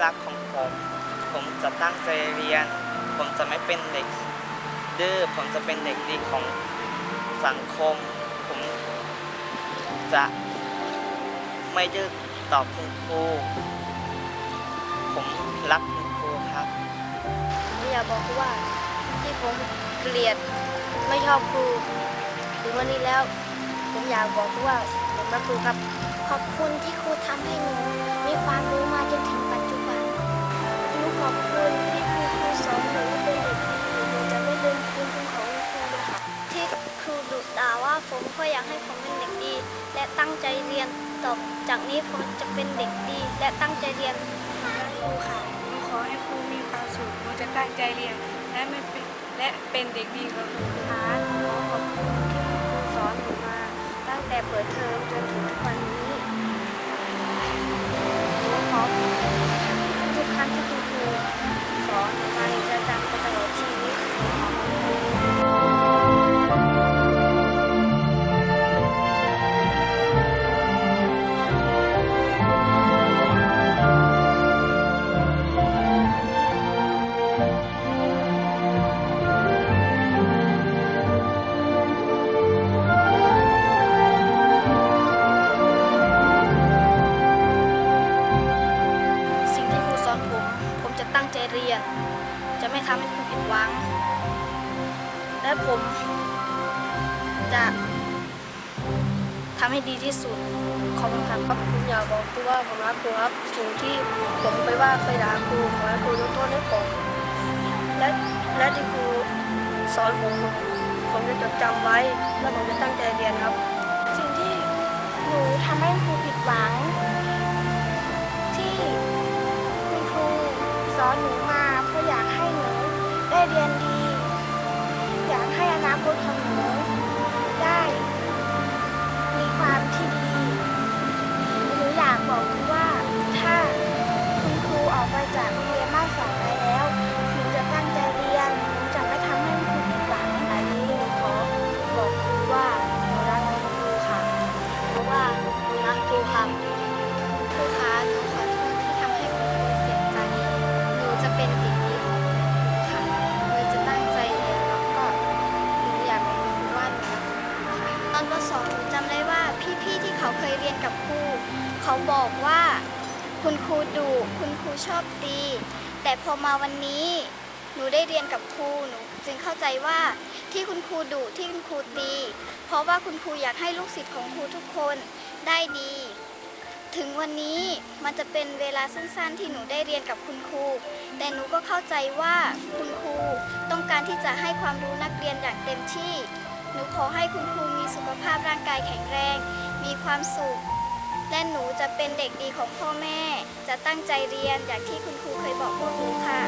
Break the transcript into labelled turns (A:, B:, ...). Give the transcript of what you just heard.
A: ่รักของผม ผมจะตั้งใจเรียน ผมจะไม่เป็นเด็กดื้อ ผมจะเป็นเด็กดีของสังคม ผมจะไม่ดื้อต่อคุณครู ผมรักคุณครูครับ
B: ผมอยากบอกว่าที่ผมเกลียดไม่ชอบครูถึงวันนี้แล้ว ผมอยากบอกว่าผมรักครูครับ
C: ขอบคุณที่ครูทำให้หนูมีความรู้มาจนถึงปัจ ตั้งใจเรียนต่อจากนี้ผมจะเป็นเด็กดี และตั้งใจเรียน
D: ครูค่ะหนูขอให้ครูมีความสุขหนูจะตั้งใจเรียน และไม่เป็นและเป็นเด็กดีของ
B: ครูค่ะ ตั้งใจเรียน จะไม่ทำให้ครูผิดหวัง และผมจะทำให้ดีที่สุดขอบคุณครับผมอยากบอกครูว่าผมรักครูครับสิ่งที่ผมไปว่าเคยด่าครูขอให้ครูยกโทษให้ผมและและที่ครูสอนผมผมจะจดจำไว้ และผมจะตั้งใจเรียนครับ
C: สิ่งที่หนูทำให้ครูผิดหวัง อนหนูมาเพราะอยากให้หนูได้เรียนดี อยากให้อนาคตของหนูได้มีความที่ดีหนูอยากบอกคุณว่าถ้าคุณครูออกไปจากโรงเรียน เขาบอกว่า คุณครูดุคุณครูชอบตี แต่พอมาวันนี้ หนูได้เรียนกับครูหนูจึงเข้าใจว่าที่คุณครูดุที่คุณครูตี เพราะว่าคุณครูอยากให้ลูกศิษย์ของครูทุกคนได้ดี ถึงวันนี้มันจะเป็นเวลาสั้นๆ ที่หนูได้เรียนกับคุณครู แต่หนูก็เข้าใจว่าคุณครูต้องการที่จะให้ความรู้นักเรียนอย่างเต็มที่ หนูขอให้คุณครูมีสุขภาพร่างกายแข็งแรง มีความสุข และหนูจะเป็นเด็กดีของพ่อแม่ จะตั้งใจเรียนอย่างที่คุณครูเคยบอกพวกหนูค่ะ